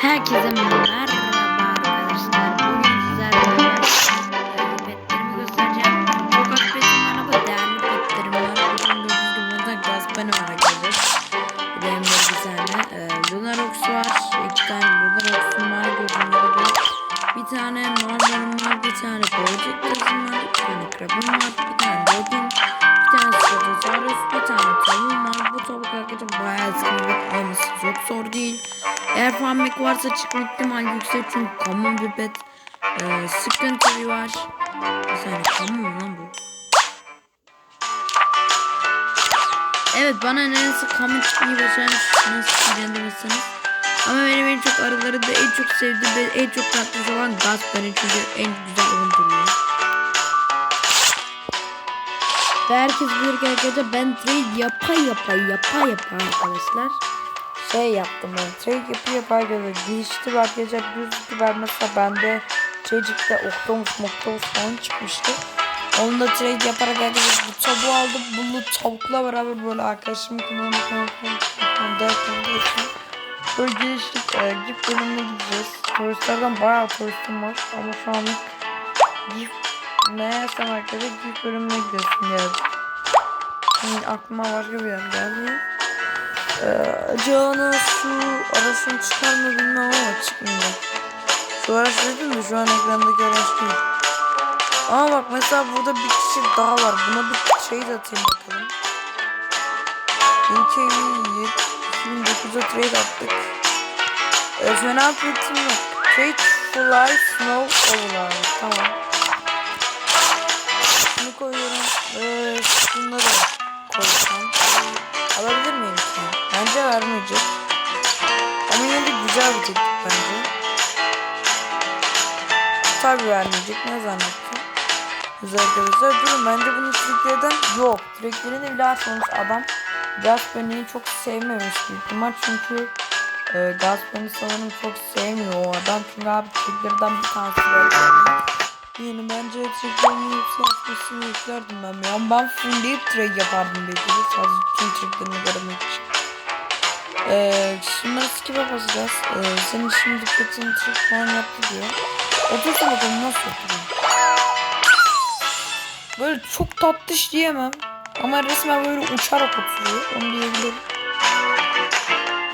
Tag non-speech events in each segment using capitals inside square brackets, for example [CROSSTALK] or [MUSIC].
Herkese merhaba arkadaşlar. Bugün sizlerle petlerimi göstereceğim. Çok az petim var değerli petlerim var. Bugün gördüğünüz gibi panı var arkadaşlar. Bir de bir tane e, Lunarox var. İki tane Lunarox'um var gördüğünüz gibi. Bir tane Norman'ım var. Bir tane Project Gaz'ım var. Bir tane Crab'ım var. Bir tane Rodin. Bir tane Stratosaurus. Bir tane tavuğum var. Bu tavuk arkadaşlar bayağı eski alması çok zor değil. Eğer farmik varsa çıkma ihtimal yüksek çünkü common bir pet. Ee, sıkıntı var. Bir saniye common mu lan bu? Evet bana neresi common çıkmayı başarmış nasıl ilgilendirmişsiniz. Ama benim en çok aralarında en çok sevdiğim ve en çok tatlı olan Gaspar'ın çünkü en güzel oyun duruyor. Ve herkes bilir ki arkadaşlar ben trade yapa yapa yapa yapa arkadaşlar şey yaptım ben trade yapı yapar böyle değişti ve arkadaşlar düz gibi mesela bende Çocuk'ta Octopus Moctopus falan çıkmıştı. Onu da trade yaparak arkadaşlar bu tavuğu aldım. Bunu tavukla beraber böyle arkadaşımı kullanıp derken böyle geliştik. E, GIF bölümüne gideceğiz. Turistlerden bayağı turistim var ama şu anlık GIF ne yersem arkadaşlar GIF bölümüne gidesim geldi. Şimdi aklıma başka bir yer geldi. Ee, Can'a şu araçını çıkar mı bilmem ama çıkmıyor. Şu araç dedim de şu an ekrandaki araç. Ama bak mesela burada bir kişi daha var. Buna bir şey de atayım bakalım. Evi 2009'a trade attık. E, fena petim yok. Trade Fly Snow Oval Tamam. Bunu koyuyorum. Ee, şunları koysam. Alabilir miyim? Bence vermeyecek. Ama yine de güzel bir teklif bence. Tabi vermeyecek. Ne zannettin? Güzel arkadaşlar. Durun bence bunun triklerden yok. Triklerini atmamış adam. Gaspen'i çok sevmemiş büyük ihtimal. Çünkü e, Gaspen'i sanırım çok sevmiyor o adam. Çünkü abi triklerden bir tanesi var. Yani bence triklerini hepsi atmasını yüklerdim ben. Yani ben fullleyip trade yapardım belki de. Sadece tüm triklerini görmek için. Ee, şimdi skip'e basacağız. Ee, senin şimdi dikkatini trik falan yaptı diyor. Otursa bakalım nasıl oturuyor. Böyle çok tatlış diyemem. Ama resmen böyle uçarak oturuyor. Onu diyebilirim.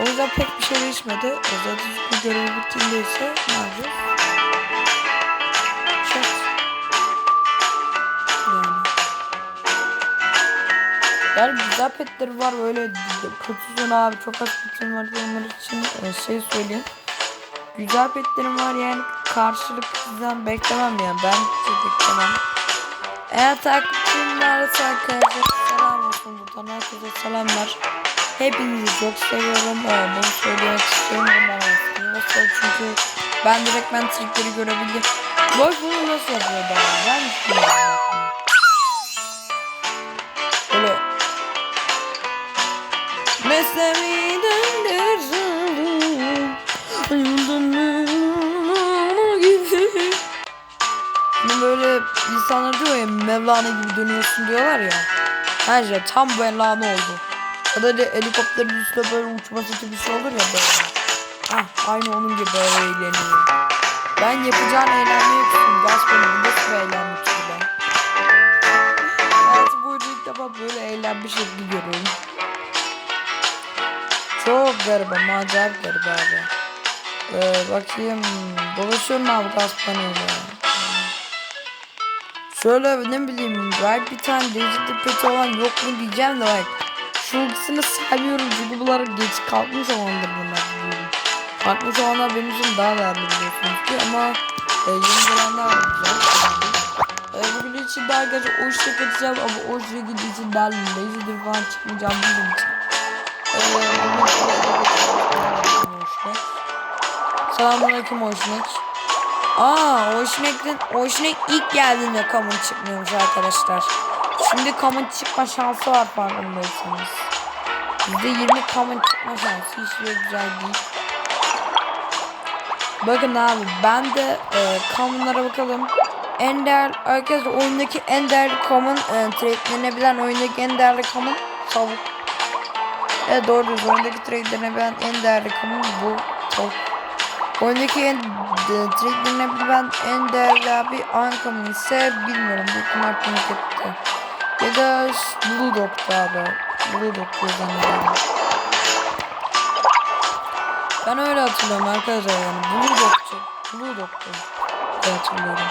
O yüzden pek bir şey değişmedi. Zaten bu görevi bittiğinde ise ne yapacağız? Yani güzel petleri var böyle kötüsün abi çok az petin var onlar için e, şey söyleyeyim. Güzel petlerim var yani karşılık sizden beklemem yani ben hiç beklemem. Eğer takipçim varsa arkadaşlar selam olsun buradan herkese selamlar. Hepinizi çok seviyorum. Ee, bunu söylemek istiyorum. Bana olsun. Çünkü ben direkt ben trikleri görebildim. Boş bunu nasıl yapıyor bana? Ben hiç. Gibi? Böyle insanlar diyor ya Mevlana gibi dönüyorsun diyorlar ya. Her şey tam Mevlana oldu. Ya da öyle helikopterin üstüne böyle uçması gibi bir şey olur ya böyle. Ah aynı onun gibi böyle eğleniyor. Ben yapacağım eğlenme yapıyorum Gerçekten bu nasıl bir eğlenme ki ben? Hayatım boyunca ilk defa böyle eğlenme şekli görüyorum çok garip ama acayip garip abi. Ee, bakayım. Dolaşıyorum abi gaz paneliyle. Şöyle ne bileyim belki bir tane digital pet olan yok mu diyeceğim de bak. Şu ikisini saymıyorum çünkü bunlar geç kalkmış zamandır bunlar biliyorum. Farklı zamanlar benim için daha değerli biliyorsunuz ki ama e, yeni gelenler var. E, bugün için daha gece o işe geçeceğim ama o işe gideceğim değerli. Lazy'dir falan çıkmayacağım bildiğim. Selamünaleyküm Oşnek. Aa Oşnek'in Oşnek ilk geldiğinde common çıkmıyormuş arkadaşlar. Şimdi common çıkma şansı var farkındaysanız. %20 common çıkma şansı hiç de güzel değil. Bakın abi ben de e, commonlara bakalım. En değerli arkadaşlar oyundaki en değerli common e, trade'lenebilen oyundaki en değerli common tavuk. Evet doğru. Oyundaki trade'lenebilen en değerli common bu tavuk. Oyundaki en de, trade'lenebilen en değerli abi Ankam'ın ise bilmiyorum. Büyük ihtimal Pinket'ti. Ya da Blue Dog'tu abi. Blue Dog'tu zannediyorum. Ben öyle hatırlıyorum arkadaşlar yani. Blue Dog'tu. Blue diye hatırlıyorum.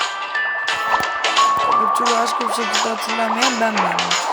Bu türlü başka bir şekilde hatırlamayan ben miyim?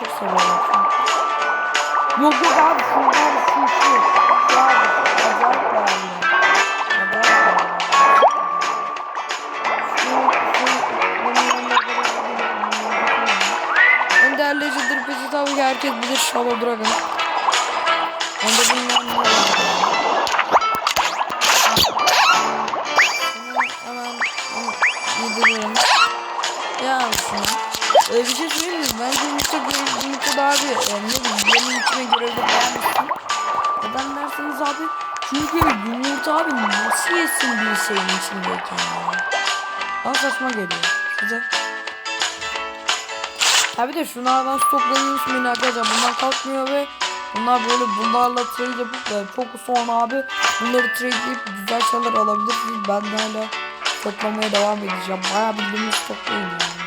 çok seviyorum. Yok yok abi şuradan şu şu. Şu abi acayip beğendim. Derlecidir bizi tabii ki herkes bilir şaba bırakın. Ben de şey bundan hemen yediririm. Yağ olsun. Ee, bir şey söyleyeyim mi? Bence görev, Mutlu abi e, ne bileyim yemin içine görevde beğenmişsin. Neden derseniz abi çünkü yumurta abi nasıl yesin bir şeyin içindeyken ya. Bana saçma geliyor size. Ha bir de şunlardan stoklanıyormuş mu arkadaşlar bunlar kalkmıyor ve bunlar böyle bunlarla trade yapıp e, çok sonra abi bunları tradeleyip güzel şeyler alabilirsiniz. Ben de hala toplamaya devam edeceğim. Bayağı bildiğimiz stoklayın yani.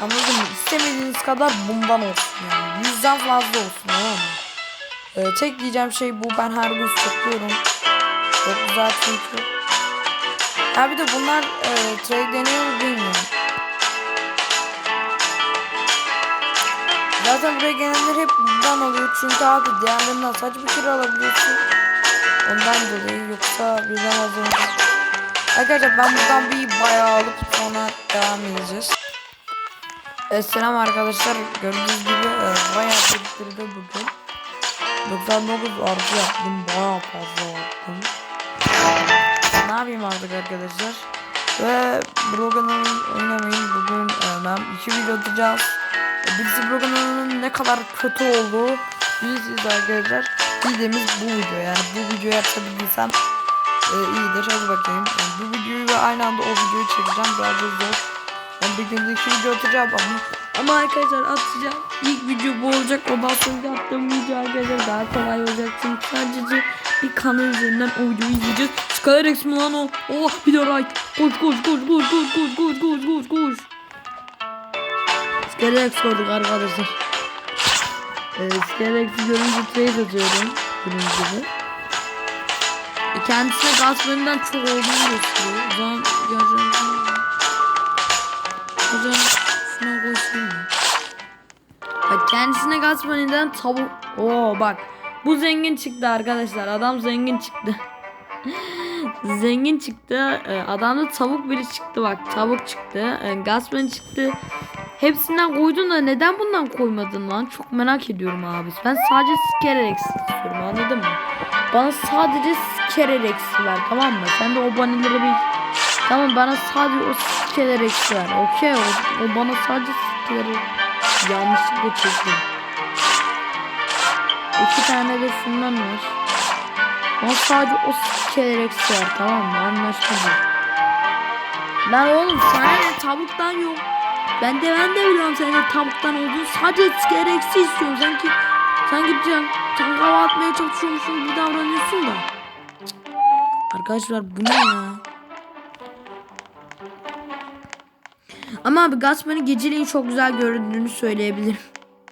Anladın mı? İstemediğiniz kadar bundan olsun yani. Yüzden fazla olsun tamam mı? Ee, tek diyeceğim şey bu. Ben her gün stokluyorum. Çok güzel çünkü. Ha bir de bunlar e, trade deniyor bilmiyorum. Zaten buraya gelenler hep bundan alıyor. Çünkü abi diğerlerinden sadece bir kere alabiliyorsun. Ondan dolayı yoksa birden az önce. Arkadaşlar ben buradan bir bayağı alıp sonra devam edeceğiz. Evet, selam arkadaşlar. Gördüğünüz gibi e, bayağı biriktirdi bugün. 99 artı yaptım. Bayağı fazla yaptım. Ne yapayım artık arkadaşlar? Ve Brogan'ın oynamayın. Bugün e, ben iki video atacağız. E, Birisi Brogan'ın ne kadar kötü olduğu birisi de arkadaşlar bildiğimiz bu video. Yani bu videoyu yapabildiysem e, iyidir. Hadi bakayım. Yani bu videoyu ve aynı anda o videoyu çekeceğim. Biraz zor. Bir günde iki video atacağım ama ama arkadaşlar atacağım. İlk video bu olacak. Ondan sonra attığım video arkadaşlar daha kolay olacak. Çünkü sadece bir kanal üzerinden o videoyu izleyeceğiz. Skyrex mi lan o? Oh bir de right. Koş koş koş koş koş koş koş koş koş koş. Skyrex koyduk arkadaşlar. Ee, Skyrex'i görünce trade atıyorum. Bunun gibi. E, kendisine gaz çok olduğunu gösteriyor. O zaman gerçekten zaman şuna koşayım mı? Bak kendisine gaz bölümünden tavuk. Oo bak. Bu zengin çıktı arkadaşlar. Adam zengin çıktı. [LAUGHS] zengin çıktı. Ee, Adamda tavuk biri çıktı bak. Tavuk çıktı. Ee, Gasman çıktı. Hepsinden koydun da neden bundan koymadın lan? Çok merak ediyorum abi. Ben sadece Skererex istiyorum anladın mı? Bana sadece Skererex ver tamam mı? Sen de o banileri bir... Tamam bana sadece o Skererex ver. Okey o, o bana sadece Skererex... Yanlışlıkla çektim. İki tane de şundan var. Bana sadece o Skererex ver tamam mı? Anlaşmadık. Lan oğlum ne tavuktan yok. Ben de ben de biliyorum senin de tavuktan olduğunu. Sadece gereksiz istiyorum. Sanki sanki can tangava atmaya çalışıyormuşsun gibi davranıyorsun da. Arkadaşlar bu ne ya? Ama abi Gasman'ın geceliğin çok güzel göründüğünü söyleyebilirim.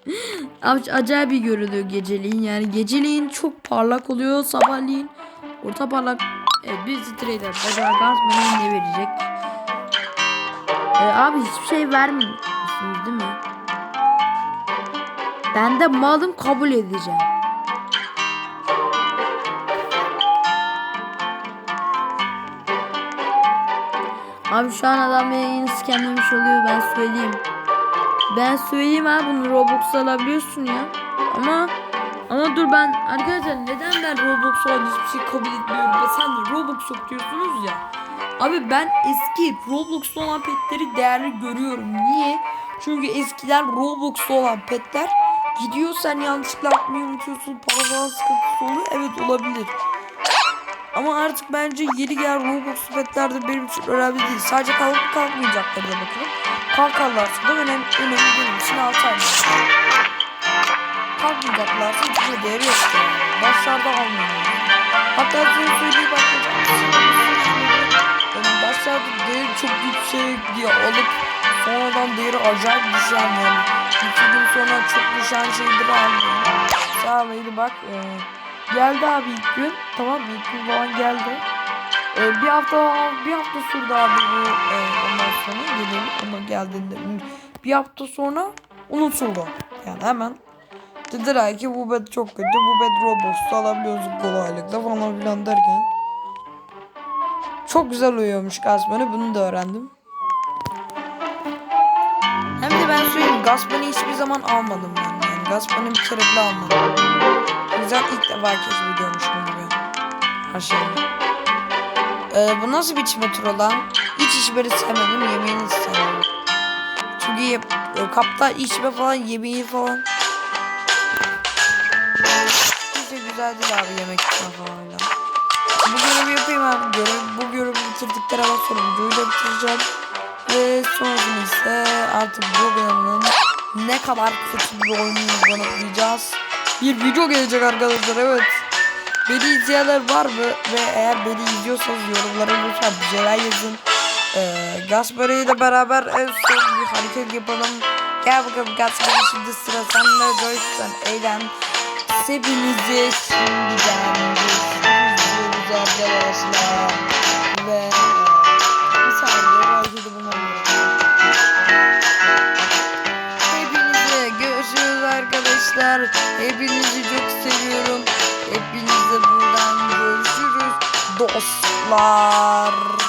[LAUGHS] Abi acayip iyi görünüyor geceliğin. Yani geceliğin çok parlak oluyor. Sabahleyin orta parlak. Evet birisi trader. Acaba Gasman'a ne verecek? Ee, abi hiçbir şey vermiyorsunuz değil mi? Ben de malım kabul edeceğim. Abi şu an adam yayını skenlemiş oluyor ben söyleyeyim. Ben söyleyeyim abi bunu Robux alabiliyorsun ya. Ama Ama dur ben arkadaşlar neden ben Roblox olan hiçbir şey kabul etmiyorum ve sen de Roblox yok diyorsunuz ya. Abi ben eski Roblox'ta olan petleri değerli görüyorum. Niye? Çünkü eskiler Roblox'ta olan petler gidiyor sen yanlışlıkla atmayı unutuyorsun para falan sıkıntısı oluyor. Evet olabilir. Ama artık bence yeni gelen Roblox petler de benim için önemli değil. Sadece kalkıp kalkmayacaklar da bakalım. Kalkarlarsa da önemli, önemli benim için 6 ay. Kalkmayacaklarsa hiçbir değeri yok yani. Başlarda almıyorum. Hatta size söyleyeyim arkadaşlar. Başlarda değeri çok yüksek diye alıp sonradan değeri acayip düşen yani. İki gün sonra çok düşen şeyleri almıyorum. Sağ olun bak. E, geldi abi ilk gün. Tamam mı? İlk gün falan geldi. E, bir hafta bir hafta sürdü abi bu e, ondan sonra gelelim ama geldiğinde bir hafta sonra unutuldu. Yani hemen dediler ki bu bed çok kötü bu bed Roblox'ta alabiliyoruz kolaylıkla falan filan derken çok güzel uyuyormuş Gaspan'ı bunu da öğrendim. Hem de ben söyleyeyim Gaspan'ı hiçbir zaman almadım ben yani Gaspan'ı bir kere bile almadım. Yüzden ilk defa keşfediyormuş bunu gibi. Her şeyi. Ee, bu nasıl bir içme turu lan? Hiç içmeni sevmedim, yemeğini sevmedim. Çünkü ye- e, kapta içme falan, yemeği falan. Hiç de güzel değil abi yemek içme falan öyle. Bu görevi yapayım abi. Görev, bu görevi bitirdikten sonra videoyu da bitireceğim. Ve sonrasında ise artık bu bölümün ne kadar kötü bir oyununu kanıtlayacağız. Bir video gelecek arkadaşlar evet. Beni izleyenler var mı? Ve eğer beni izliyorsanız yorumlara lütfen bir şeyler yazın. Ee, Gaspar'ı ile beraber en son bir hareket yapalım. Gel bakalım Gaspar şimdi sıra sende. Joyce'den eğlen. Hepinizi şimdiden arkadaşlar. Hepinizi çok seviyorum. Hepinizle buradan görüşürüz dostlar.